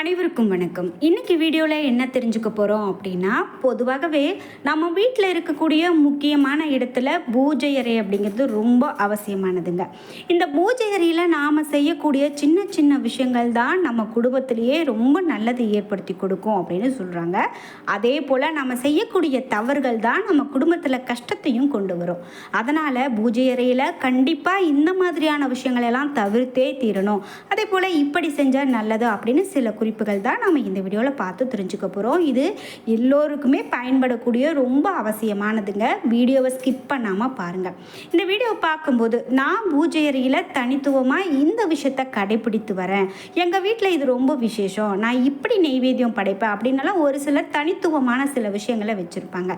அனைவருக்கும் வணக்கம். இன்னைக்கு வீடியோவில் என்ன தெரிஞ்சுக்க போகிறோம் அப்படின்னா பொதுவாகவே நம்ம வீட்டில் இருக்கக்கூடிய முக்கியமான இடத்துல பூஜை அறை அப்படிங்கிறது ரொம்ப அவசியமானதுங்க. இந்த பூஜை அறையில் நாம் செய்யக்கூடிய சின்ன சின்ன விஷயங்கள் தான் நம்ம குடும்பத்திலேயே ரொம்ப நல்லதை ஏற்படுத்தி கொடுக்கும் அப்படின்னு சொல்கிறாங்க அதே போல் நம்ம செய்யக்கூடிய தவறுகள் தான் நம்ம குடும்பத்தில் கஷ்டத்தையும் கொண்டு வரும். அதனால் பூஜை அறையில் கண்டிப்பாக இந்த மாதிரியான விஷயங்களெல்லாம் தவிர்த்தே தீரணும். அதே போல் இப்படி செஞ்சால் நல்லது அப்படின்னு சில குறிப்புகள் தான் நம்ம இந்த வீடியோவில் பார்த்து தெரிஞ்சுக்க போகிறோம் இது எல்லோருக்குமே பயன்படக்கூடிய ரொம்ப அவசியமானதுங்க. வீடியோவை ஸ்கிப் பண்ணாமல் பாருங்கள் இந்த வீடியோவை பார்க்கும்போது நான் பூஜை அறையில் தனித்துவமாக இந்த விஷயத்தை கடைபிடித்து வரேன். எங்கள் வீட்டில் இது ரொம்ப விசேஷம். நான் இப்படி நெய்வேத்தியம் படைப்பேன் அப்படின்னலாம் ஒரு சில தனித்துவமான சில விஷயங்களை வச்சுருப்பாங்க.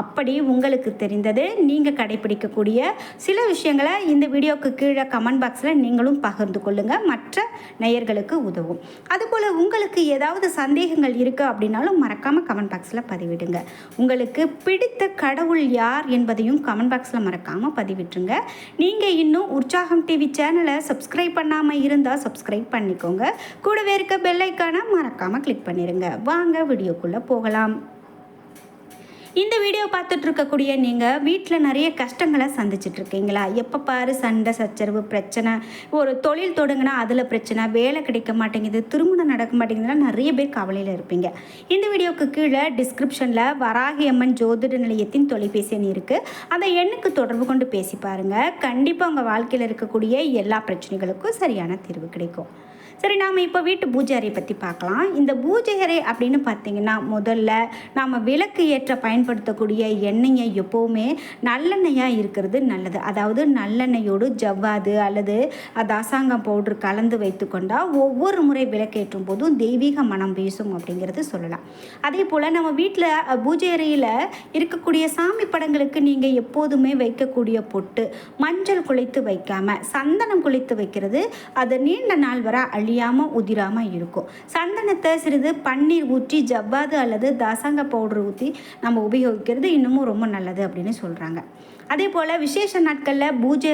அப்படி உங்களுக்கு தெரிந்தது நீங்கள் கடைபிடிக்கக்கூடிய சில விஷயங்களை இந்த வீடியோவுக்கு கீழே கமெண்ட் பாக்ஸில் நீங்களும் பகிர்ந்து கொள்ளுங்கள் மற்ற நேயர்களுக்கு உதவும். அதுபோல் உங்களுக்கு ஏதாவது சந்தேகங்கள் இருக்குது அப்படின்னாலும் மறக்காமல் கமெண்ட் பாக்ஸில் பதிவிடுங்க. உங்களுக்கு பிடித்த கடவுள் யார் என்பதையும் கமெண்ட் பாக்ஸில் மறக்காமல் பதிவிட்டுருங்க. நீங்கள் இன்னும் உற்சாகம் டிவி சேனலை சப்ஸ்கிரைப் பண்ணாமல் இருந்தால் சப்ஸ்கிரைப் பண்ணிக்கோங்க. கூடவே இருக்க பெல்லைக்கான மறக்காமல் கிளிக் பண்ணிடுங்க வாங்க வீடியோக்குள்ளே போகலாம். இந்த வீடியோ பார்த்துட்டு இருக்கக்கூடிய நீங்கள் வீட்டில் நிறைய கஷ்டங்களை சந்திச்சுட்டு இருக்கீங்களா எப்போ பாரு சண்டை சச்சரவு பிரச்சனை. ஒரு தொழில் தொடங்கினா அதில் பிரச்சனை வேலை கிடைக்க மாட்டேங்குது திருமணம் நடக்க மாட்டேங்குதுன்னா நிறைய பேர் கவலையில் இருப்பீங்க. இந்த வீடியோவுக்கு கீழே டிஸ்கிரிப்ஷனில் வராகி அம்மன் ஜோதிட நிலையத்தின் தொலைபேசி எண் இருக்குது அந்த எண்ணுக்கு தொடர்பு கொண்டு பேசி பாருங்கள் கண்டிப்பாக உங்கள் வாழ்க்கையில் இருக்கக்கூடிய எல்லா பிரச்சனைகளுக்கும் சரியான தீர்வு கிடைக்கும். சரி நாம் இப்போ வீட்டு பூஜை அறை பற்றி பார்க்கலாம். இந்த பூஜை அறை அப்படின்னு பார்த்தீங்கன்னா முதல்ல நாம் விளக்கு ஏற்ற பயன்படுத்தக்கூடிய எண்ணெயை எப்போவுமே நல்லெண்ணெயாக இருக்கிறது நல்லது. அதாவது நல்லெண்ணெயோடு ஜவ்வாது அல்லது தாசாங்கம் பவுடர் கலந்து வைத்து கொண்டால் ஒவ்வொரு முறை விளக்கேற்றும் போதும் தெய்வீக மனம் வீசும் அப்படிங்கிறது சொல்லலாம். அதே போல் நம்ம வீட்டில் பூஜை அறையில் இருக்கக்கூடிய சாமி படங்களுக்கு நீங்கள் எப்போதுமே வைக்கக்கூடிய பொட்டு மஞ்சள் குளித்து வைக்காமல் சந்தனம் குளித்து வைக்கிறது அது நீண்ட நாள் வர அழி அழியாமல் உதிராமல் இருக்கும். சந்தனத்தை சிறிது பன்னீர் ஊற்றி ஜவ்வாது அல்லது தசங்க பவுடர் ஊற்றி நம்ம உபயோகிக்கிறது இன்னமும் ரொம்ப நல்லது அப்படின்னு சொல்கிறாங்க அதே போல் விசேஷ நாட்களில் பூஜை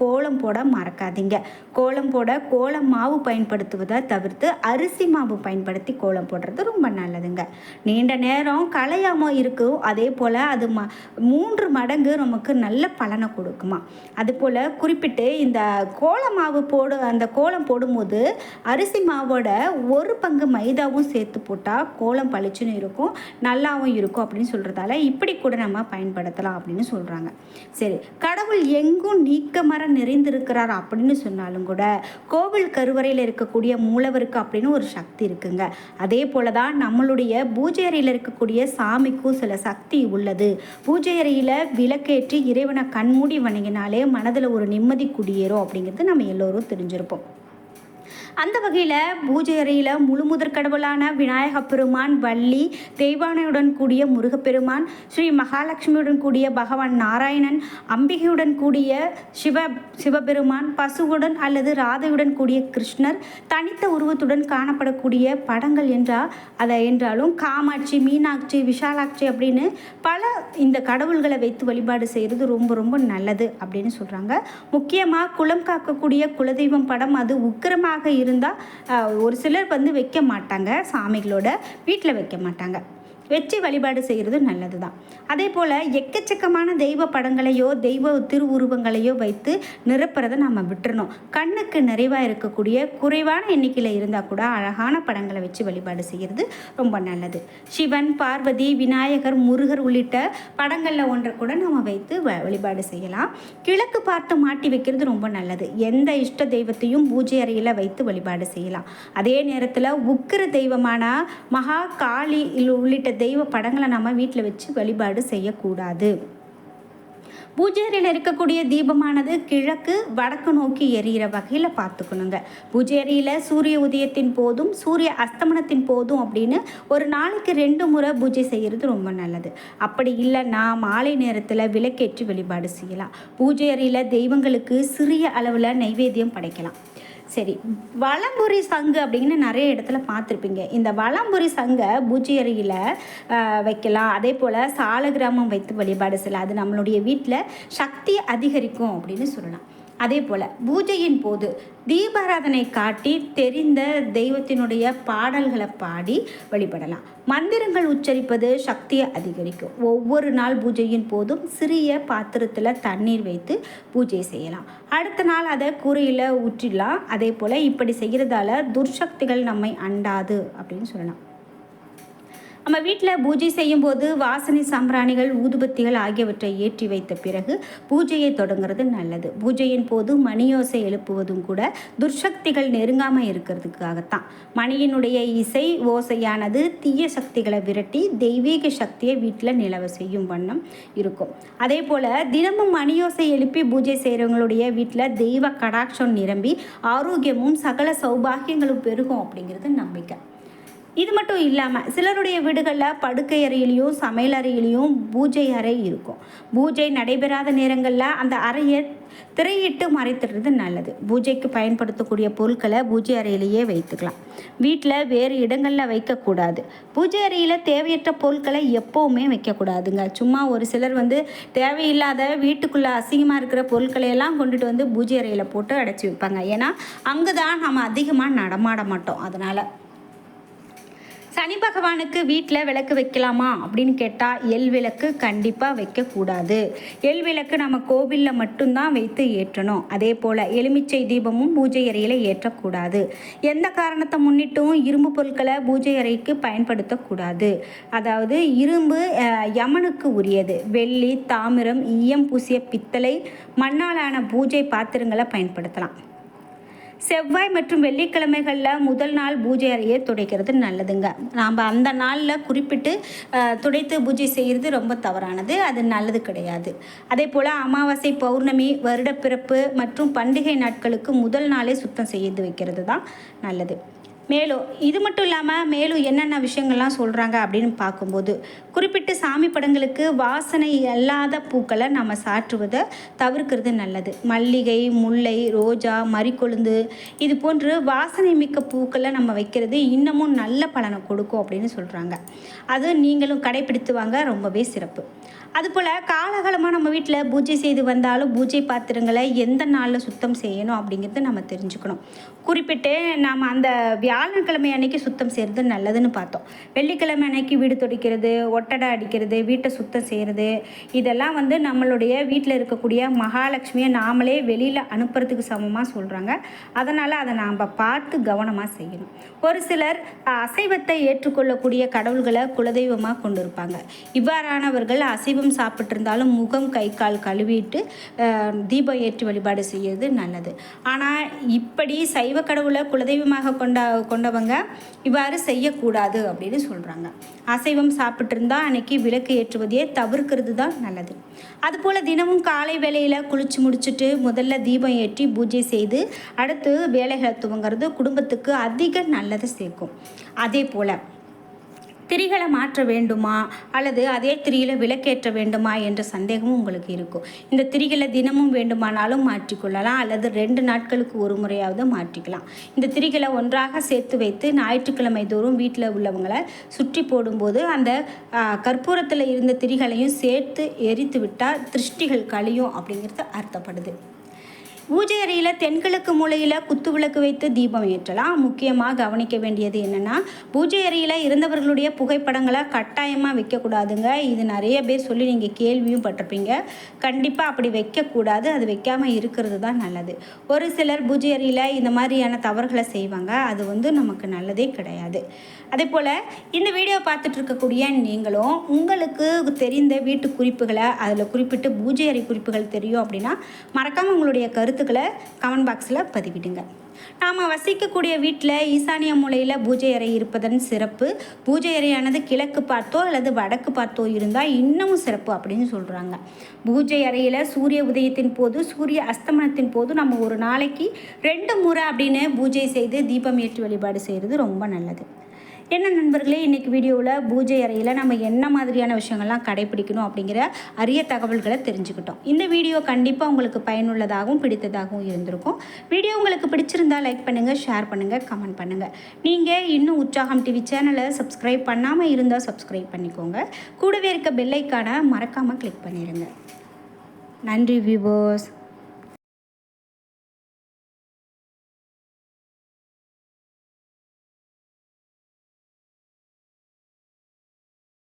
கோலம் போட மறக்காதீங்க. கோலம் போட கோலம் மாவு பயன்படுத்துவதை தவிர்த்து அரிசி மாவு பயன்படுத்தி கோலம் போடுறது ரொம்ப நல்லதுங்க. நீண்ட நேரம் கலையாமல் இருக்கும். அதே போல் அது ம மூன்று மடங்கு நமக்கு நல்ல பலனை கொடுக்குமா. அது போல் குறிப்பிட்டு இந்த கோல மாவு போடு அந்த கோலம் போடும்போது அரிசி மாவோட ஒரு பங்கு மைதாவும் சேர்த்து போட்டால் கோலம் பளிச்சுன்னு இருக்கும் நல்லாவும் இருக்கும் அப்படின்னு சொல்கிறதால இப்படி கூட நம்ம பயன்படுத்தலாம் அப்படின்னு சொல்கிறாங்க சரி கடவுள் எங்கும் நீக்கமர நிறைந்திருக்கிறார் அப்படின்னு சொன்னாலும் கூட கோவில் கருவறையில் இருக்கக்கூடிய மூலவருக்கு அப்படின்னு ஒரு சக்தி இருக்குங்க. அதே போல தான் நம்மளுடைய பூஜை அறையில் இருக்கக்கூடிய சாமிக்கும் சில சக்தி உள்ளது. பூஜை அறையில் விளக்கேற்றி இறைவனை கண்மூடி வணங்கினாலே மனதில் ஒரு நிம்மதி குடியேறும் அப்படிங்கிறது நம்ம எல்லோரும் தெரிஞ்சிருப்போம். அந்த வகையில் பூஜை அறையில் முழு முதற் கடவுளான விநாயக பெருமான் வள்ளி தெய்வானையுடன் கூடிய முருகப்பெருமான் ஸ்ரீ மகாலட்சுமியுடன் கூடிய பகவான் நாராயணன் அம்பிகையுடன் கூடிய சிவ சிவபெருமான் பசுவுடன் அல்லது ராதையுடன் கூடிய கிருஷ்ணர் தனித்த உருவத்துடன் காணப்படக்கூடிய படங்கள் என்றால் அதை என்றாலும் காமாட்சி மீனாட்சி விஷாலாட்சி அப்படின்னு பல இந்த கடவுள்களை வைத்து வழிபாடு செய்கிறது ரொம்ப ரொம்ப நல்லது அப்படின்னு சொல்கிறாங்க முக்கியமாக குளம் காக்கக்கூடிய குலதெய்வம் படம் அது உக்கிரமாக இருந்தால் ஒரு சிலர் வந்து வைக்க மாட்டாங்க சாமிகளோட வீட்டில் வைக்க மாட்டாங்க. வச்சு வழிபாடு செய்கிறது நல்லது தான் அதே போல் எக்கச்சக்கமான தெய்வ படங்களையோ தெய்வ திருவுருவங்களையோ வைத்து நிரப்புறதை நம்ம விட்டுறணும். கண்ணுக்கு நிறைவாக இருக்கக்கூடிய குறைவான எண்ணிக்கையில் இருந்தால் கூட அழகான படங்களை வச்சு வழிபாடு செய்கிறது ரொம்ப நல்லது. சிவன் பார்வதி விநாயகர் முருகர் உள்ளிட்ட படங்களில் ஒன்றை கூட நம்ம வைத்து வ வழிபாடு செய்யலாம். கிழக்கு பார்த்து மாட்டி வைக்கிறது ரொம்ப நல்லது. எந்த இஷ்ட தெய்வத்தையும் பூஜை அறையில் வைத்து வழிபாடு செய்யலாம். அதே நேரத்தில் உக்கிர தெய்வமான மகா காளி உள்ளிட்ட தெய்வ படங்களை நம்ம வீட்டில் வச்சு வழிபாடு செய்யக்கூடாது. பூஜையறையில் இருக்கக்கூடிய தீபமானது கிழக்கு வடக்கு நோக்கி எரியிற வகையில் பார்த்துக்கணுங்க. பூஜையறையில் சூரிய உதயத்தின் போதும் சூரிய அஸ்தமனத்தின் போதும் அப்படின்னு ஒரு நாளைக்கு ரெண்டு முறை பூஜை செய்கிறது ரொம்ப நல்லது. அப்படி இல்லைன்னா மாலை நேரத்தில் விளக்கேற்றி வழிபாடு செய்யலாம். பூஜை அறையில் தெய்வங்களுக்கு சிறிய அளவில் நைவேத்தியம் படைக்கலாம். சரி வலம்புரி சங்கு அப்படின்னு நிறைய இடத்துல பார்த்துருப்பீங்க. இந்த வலம்புரி சங்கை பூஜை வைக்கலாம். அதே போல் சால கிராமம் வைத்து வழிபாடு செய்யலாம். அது நம்மளுடைய வீட்டில் சக்தி அதிகரிக்கும் அப்படின்னு சொல்லலாம். அதே போல் பூஜையின் போது தீபாராதனை காட்டி தெரிந்த தெய்வத்தினுடைய பாடல்களை பாடி வழிபடலாம். மந்திரங்கள் உச்சரிப்பது சக்தியை அதிகரிக்கும். ஒவ்வொரு நாள் பூஜையின் போதும் சிறிய பாத்திரத்தில் தண்ணீர் வைத்து பூஜை செய்யலாம். அடுத்த நாள் அதை கூரையில் ஊற்றிடலாம். அதே போல் இப்படி செய்கிறதால துர்சக்திகள் நம்மை அண்டாது அப்படின்னு சொல்லலாம். நம்ம வீட்டில் பூஜை செய்யும்போது வாசனை சாம்பிராணிகள் ஊதுபத்திகள் ஆகியவற்றை ஏற்றி வைத்த பிறகு பூஜையை தொடங்குறது நல்லது. பூஜையின் போது மணியோசை எழுப்புவதும் கூட துர்சக்திகள் நெருங்காமல் இருக்கிறதுக்காகத்தான். மணியினுடைய இசை ஓசையானது தீய சக்திகளை விரட்டி தெய்வீக சக்தியை வீட்டில் நிலவ செய்யும் வண்ணம் இருக்கும். அதே போல் தினமும் மணியோசை எழுப்பி பூஜை செய்கிறவங்களுடைய வீட்டில் தெய்வ கடாட்சம் நிரம்பி ஆரோக்கியமும் சகல சௌபாகியங்களும் பெருகும் அப்படிங்கிறது நம்பிக்கை. இது மட்டும் இல்லாமல் சிலருடைய வீடுகளில் படுக்கை அறையிலையும் சமையல் அறையிலையும் பூஜை அறை இருக்கும். பூஜை நடைபெறாத நேரங்களில் அந்த அறையை திரையிட்டு மறைத்துடுறது நல்லது. பூஜைக்கு பயன்படுத்தக்கூடிய பொருட்களை பூஜை அறையிலேயே வைத்துக்கலாம். வீட்டில் வேறு இடங்களில் வைக்கக்கூடாது. பூஜை அறையில் தேவையற்ற பொருட்களை எப்போவுமே வைக்கக்கூடாதுங்க. சும்மா ஒரு சிலர் வந்து தேவையில்லாத வீட்டுக்குள்ளே அசிங்கமாக இருக்கிற பொருட்களை எல்லாம் கொண்டுட்டு வந்து பூஜை அறையில் போட்டு அடைச்சி வைப்பாங்க. ஏன்னா அங்கே தான் நம்ம அதிகமாக நடமாட மாட்டோம். அதனால் சனி பகவானுக்கு வீட்டில் விளக்கு வைக்கலாமா அப்படின்னு கேட்டால் எல் விளக்கு கண்டிப்பாக வைக்கக்கூடாது. எல் விளக்கு நம்ம கோவிலில் மட்டும்தான் வைத்து ஏற்றணும். அதே போல் எலுமிச்சை தீபமும் பூஜை அறையில் ஏற்றக்கூடாது. எந்த காரணத்தை முன்னிட்டும் இரும்பு பொருட்களை பூஜை அறைக்கு பயன்படுத்தக்கூடாது. அதாவது இரும்பு யமனுக்கு உரியது. வெள்ளி தாமிரம் ஈயம் பூசிய பித்தளை மண்ணாலான பூஜை பாத்திரங்களை பயன்படுத்தலாம். செவ்வாய் மற்றும் வெள்ளிக்கிழமைகளில் முதல் நாள் பூஜை அறையை துடைக்கிறது நல்லதுங்க. நாம் அந்த நாளில் குறிப்பிட்டு துடைத்து பூஜை செய்கிறது ரொம்ப தவறானது. அது நல்லது கிடையாது. அதே போல் அமாவாசை பௌர்ணமி வருடப்பிறப்பு மற்றும் பண்டிகை நாட்களுக்கு முதல் நாளே சுத்தம் செய்து வைக்கிறது தான் நல்லது. மேலும் இது மட்டும் இல்லாமல் மேலும் என்னென்ன விஷயங்கள்லாம் சொல்கிறாங்க அப்படின்னு பார்க்கும்போது குறிப்பிட்ட சாமி படங்களுக்கு வாசனை அல்லாத பூக்களை நம்ம சாற்றுவதை தவிர்க்கிறது நல்லது. மல்லிகை முல்லை ரோஜா மறிக்கொழுந்து இது போன்று வாசனை மிக்க பூக்களை நம்ம வைக்கிறது இன்னமும் நல்ல பலனை கொடுக்கும் அப்படின்னு சொல்கிறாங்க அது நீங்களும் கடைபிடித்து வாங்க ரொம்பவே சிறப்பு. அதுபோல் காலகாலமாக நம்ம வீட்டில் பூஜை செய்து வந்தாலும் பூஜை பாத்திரங்களை எந்த நாளில் சுத்தம் செய்யணும் அப்படிங்கிறத நம்ம தெரிஞ்சுக்கணும். குறிப்பிட்டு நாம் அந்த வியாழக்கிழமை அன்னைக்கு சுத்தம் செய்கிறது நல்லதுன்னு பார்த்தோம். வெள்ளிக்கிழமை அன்னைக்கு வீடு துடைக்கிறது ஒட்டடை அடிக்கிறது வீட்டை சுத்தம் செய்கிறது இதெல்லாம் வந்து நம்மளுடைய வீட்டில் இருக்கக்கூடிய மகாலட்சுமியை நாமளே வெளியில் அனுப்புறதுக்கு சமமாக சொல்கிறாங்க அதனால் அதை நாம் பார்த்து கவனமாக செய்யணும். ஒரு சிலர் அசைவத்தை ஏற்றுக்கொள்ளக்கூடிய கடவுள்களை குலதெய்வமாக கொண்டு இருப்பாங்க இவ்வாறானவர்கள் அசைவம் சாப்பிட்ருந்தாலும் முகம் கை கால் கழுவிட்டு தீபம் ஏற்றி வழிபாடு செய்கிறது நல்லது. ஆனால் இப்படி சைவ கடவுளை குலதெய்வமாக கொண்ட கொண்டவங்க இவ்வாறு செய்யக்கூடாது அப்படின்னு சொல்கிறாங்க அசைவம் சாப்பிட்ருந்தா அன்னைக்கு விளக்கு ஏற்றுவதையே தவிர்க்கிறது தான் நல்லது. அதுபோல் தினமும் காலை வேலையில் குளிச்சு முடிச்சுட்டு முதல்ல தீபம் ஏற்றி பூஜை செய்து அடுத்து வேலைகளை துவங்கிறது குடும்பத்துக்கு அதிக நல்லதை சேர்க்கும். அதே போல் திரிகளை மாற்ற வேண்டுமா? அல்லது அதே திரியில் விளக்கேற்ற வேண்டுமா? என்ற சந்தேகமும் உங்களுக்கு இருக்கும். இந்த திரிகளை தினமும் வேண்டுமானாலும் மாற்றிக்கொள்ளலாம். அல்லது ரெண்டு நாட்களுக்கு ஒரு முறையாவது மாற்றிக்கலாம். இந்த திரிகளை ஒன்றாக சேர்த்து வைத்து ஞாயிற்றுக்கிழமை தோறும் வீட்டில் உள்ளவங்களை சுற்றி போடும்போது அந்த கற்பூரத்தில் இருந்த திரிகளையும் சேர்த்து எரித்து விட்டால் திருஷ்டிகள் கழியும் அப்படிங்கிறது அர்த்தப்படுது. பூஜை அறையில் தென்கிழக்கு மூலையில் குத்து விளக்கு வைத்து தீபம் ஏற்றலாம். முக்கியமாக கவனிக்க வேண்டியது என்னென்னா பூஜை அறையில் இருந்தவர்களுடைய புகைப்படங்களை கட்டாயமாக வைக்கக்கூடாதுங்க. இது நிறைய பேர் சொல்லி நீங்கள் கேள்வியும் பட்டிருப்பீங்க. கண்டிப்பாக அப்படி வைக்கக்கூடாது. அது வைக்காமல் இருக்கிறது தான் நல்லது. ஒரு சிலர் பூஜை அறையில் இந்த மாதிரியான தவறுகளை செய்வாங்க. அது வந்து நமக்கு நல்லதே கிடையாது. அதே போல் இந்த வீடியோ பார்த்துட்டு இருக்கக்கூடிய நீங்களும் உங்களுக்கு தெரிந்த வீட்டு குறிப்புகளை அதில் குறிப்பிட்டு பூஜை அறை குறிப்புகள் தெரியும் அப்படின்னா மறக்காமல் உங்களுடைய கருத்து கருத்துக்களை கமெண்ட் பாக்ஸில் பதிவிடுங்க. நாம் வசிக்கக்கூடிய வீட்டில் ஈசானிய மூலையில் பூஜை அறை இருப்பதன் சிறப்பு பூஜை அறையானது கிழக்கு பார்த்தோ அல்லது வடக்கு பார்த்தோ இருந்தால் இன்னமும் சிறப்பு அப்படின்னு சொல்கிறாங்க பூஜை அறையில் சூரிய உதயத்தின் போது சூரிய அஸ்தமனத்தின் போது நம்ம ஒரு நாளைக்கு ரெண்டு முறை அப்படின்னு பூஜை செய்து தீபம் ஏற்றி வழிபாடு செய்கிறது ரொம்ப நல்லது. என்ன நண்பர்களே இன்றைக்கி வீடியோவில் பூஜை அறையில் நம்ம என்ன மாதிரியான விஷயங்கள்லாம் கடைபிடிக்கணும் அப்படிங்கிற அரிய தகவல்களை தெரிஞ்சுக்கிட்டோம். இந்த வீடியோ கண்டிப்பாக உங்களுக்கு பயனுள்ளதாகவும் பிடித்ததாகவும் இருந்திருக்கும். வீடியோ உங்களுக்கு பிடிச்சிருந்தா லைக் பண்ணுங்கள் ஷேர் பண்ணுங்கள் கமெண்ட் பண்ணுங்கள் நீங்கள் இன்னும் உற்சாகம் டிவி சேனலை சப்ஸ்கிரைப் பண்ணாமல் இருந்தால் சப்ஸ்கிரைப் பண்ணிக்கோங்க. கூடவே இருக்க பெல்லைக்கான மறக்காமல் கிளிக் பண்ணிடுங்க நன்றி வியூவர்ஸ்